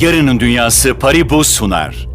Yarının Dünyası Paribu sunar.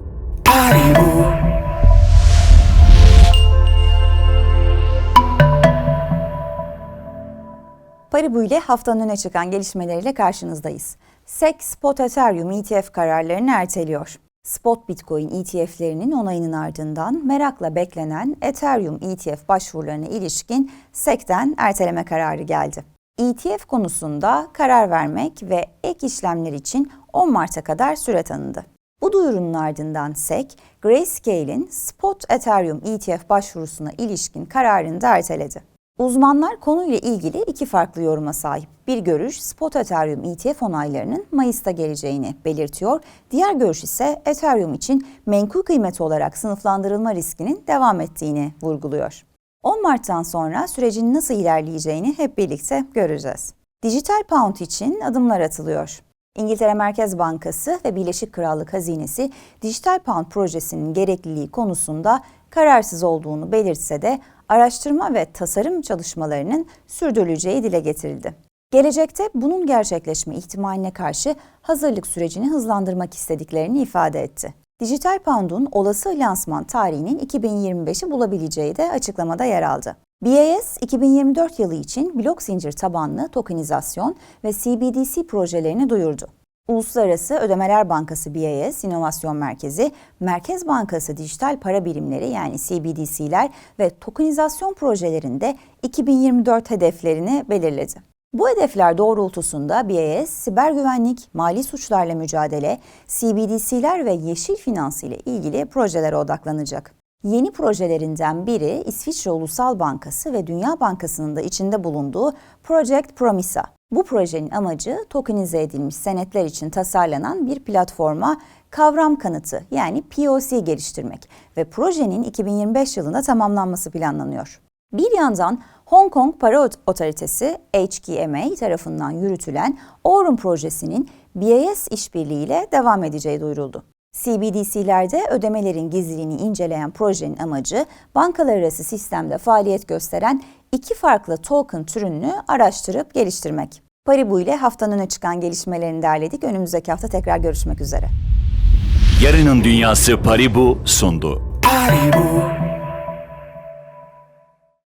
Paribu ile haftanın öne çıkan gelişmeleriyle karşınızdayız. SEC Spot Ethereum ETF kararlarını erteliyor. Spot Bitcoin ETF'lerinin onayının ardından merakla beklenen Ethereum ETF başvurularına ilişkin SEC'ten erteleme kararı geldi. ETF konusunda karar vermek ve ek işlemler için 10 Mart'a kadar süre tanındı. Bu duyurunun ardından SEC, Grayscale'in Spot Ethereum ETF başvurusuna ilişkin kararını da erteledi. Uzmanlar konuyla ilgili iki farklı yoruma sahip. Bir görüş Spot Ethereum ETF onaylarının Mayıs'ta geleceğini belirtiyor. Diğer görüş ise Ethereum için menkul kıymet olarak sınıflandırılma riskinin devam ettiğini vurguluyor. 10 Mart'tan sonra sürecin nasıl ilerleyeceğini hep birlikte göreceğiz. Dijital Pound için adımlar atılıyor. İngiltere Merkez Bankası ve Birleşik Krallık Hazinesi Dijital Pound projesinin gerekliliği konusunda kararsız olduğunu belirtse de araştırma ve tasarım çalışmalarının sürdürüleceği dile getirildi. Gelecekte bunun gerçekleşme ihtimaline karşı hazırlık sürecini hızlandırmak istediklerini ifade etti. Dijital Pound'un olası lansman tarihinin 2025'i bulabileceği de açıklamada yer aldı. BAS 2024 yılı için blok zincir tabanlı tokenizasyon ve CBDC projelerini duyurdu. Uluslararası Ödemeler Bankası BAS İnovasyon Merkezi, Merkez Bankası Dijital Para Birimleri yani CBDC'ler ve tokenizasyon projelerinde 2024 hedeflerini belirledi. Bu hedefler doğrultusunda BAS, siber güvenlik, mali suçlarla mücadele, CBDC'ler ve yeşil finans ile ilgili projelere odaklanacak. Yeni projelerinden biri İsviçre Ulusal Bankası ve Dünya Bankası'nın da içinde bulunduğu Project Promisa. Bu projenin amacı tokenize edilmiş senetler için tasarlanan bir platforma kavram kanıtı yani POC geliştirmek ve projenin 2025 yılında tamamlanması planlanıyor. Bir yandan Hong Kong Para Otoritesi HKMA tarafından yürütülen Aurum projesinin BIS işbirliğiyle devam edeceği duyuruldu. CBDC'lerde ödemelerin gizliliğini inceleyen projenin amacı bankalar arası sistemde faaliyet gösteren iki farklı token türünü araştırıp geliştirmek. Paribu ile haftanın öne çıkan gelişmelerini derledik. Önümüzdeki hafta tekrar görüşmek üzere. Yarının Dünyası Paribu sundu. Paribu,